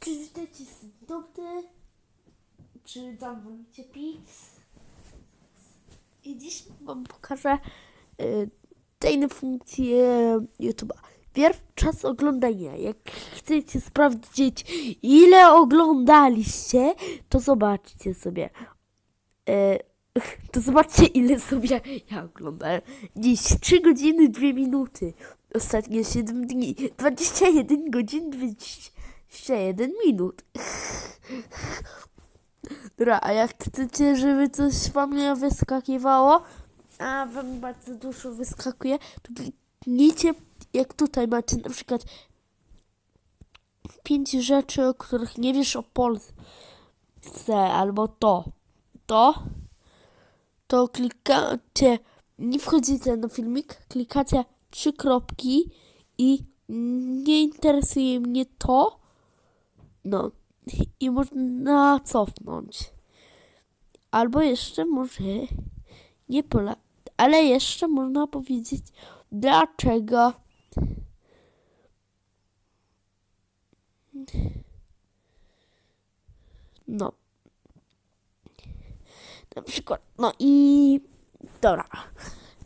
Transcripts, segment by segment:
Czy witajcie z dobry? Czy tam wolicie pizz? I dziś wam pokażę y, tajne funkcje YouTube'a. Pierw czas oglądania. Jak chcecie sprawdzić ile oglądaliście, to zobaczcie sobie. Y, to zobaczcie ile sobie ja oglądałem. Dziś 3 godziny 2 minuty. Ostatnie 7 dni. 21 godzin 21 minut. Dobra, a jak chcecie, żeby coś wam nie wyskakiwało, a wam bardzo dużo wyskakuje, to kliknijcie, jak tutaj macie na przykład pięć rzeczy, o których nie wiesz o Polsce, albo to, to, to klikacie, nie wchodzicie na filmik, klikacie trzy kropki i nie interesuje mnie to, no i można cofnąć. Albo jeszcze może nie pola, ale jeszcze można powiedzieć dlaczego. No. Na przykład, no i dobra.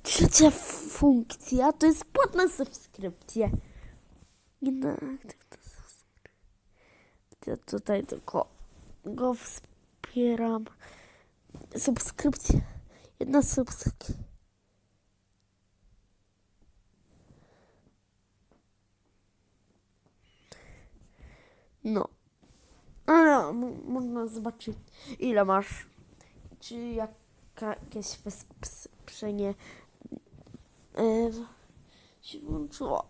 Trzecia funkcja to jest płatna subskrypcja. Jedna ja tutaj tylko go wspieram. Subskrypcja. Jedna subskrypcja. No. Ale można zobaczyć, ile masz. Czy jaka, jakieś wesprzenie e, się włączyło.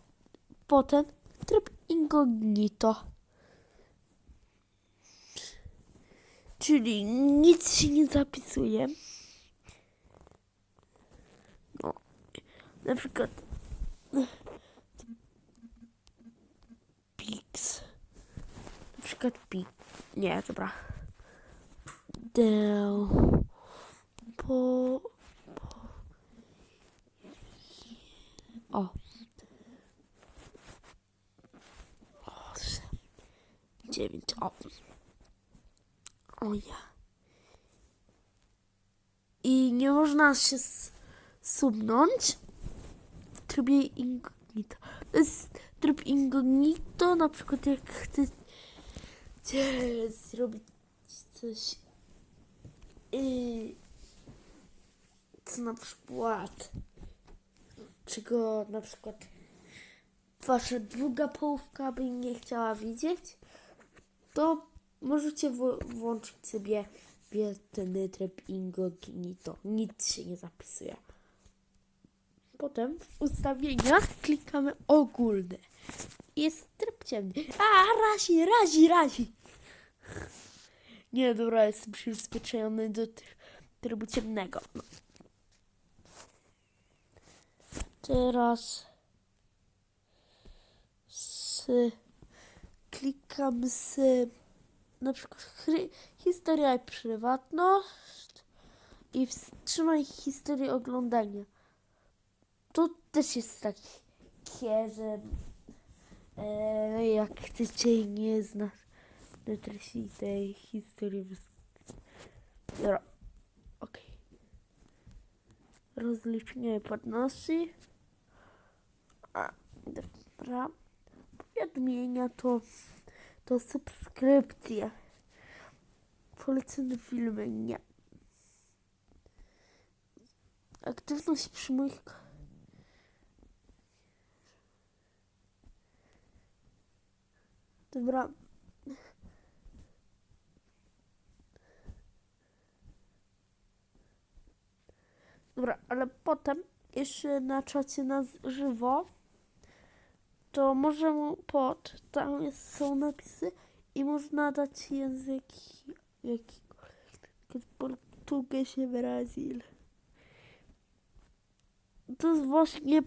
Potem tryb incognito. Czyli nic się nie zapisuje. No. Na przykład Pix. Na przykład Pix. Nie, dobra. Del. Po. po. O. Osiem. Dziewięć. O. O ja. I nie można się subnąć w trybie incognito. To jest tryb incognito, na przykład jak chcecie zrobić coś i co na przykład czego na przykład wasza druga połówka by nie chciała widzieć, to możecie włączyć sobie ten tryb incognito. Nic się nie zapisuje. Potem w ustawieniach klikamy ogólne. Jest tryb ciemny. A, razi, razi, razi. Nie, dobra, jestem przyzwyczajony do tr- trybu ciemnego. No. Teraz z, klikam z na przykład historia i prywatność i wstrzymaj historię oglądania. To też jest takie, że e, jak chcecie nie znać na treści tej historii. Dobra, okej. Rozliczenie płatności. A, dobra. Powiadomienia to to subskrypcje. Polecone filmy nie. Aktywność przy moich. Dobra. Dobra, ale potem jeszcze na czacie na żywo to może pod, tam są napisy i można dać język jakikolwiek, portugies, Brazil. To jest właśnie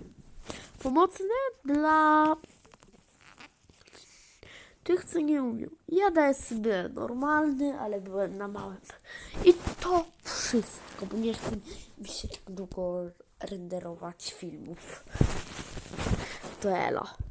pomocne dla tych, co nie umią. Ja daję sobie normalny, ale byłem na małym. I to wszystko, bo nie chcę mi się tak długo renderować filmów. To elo.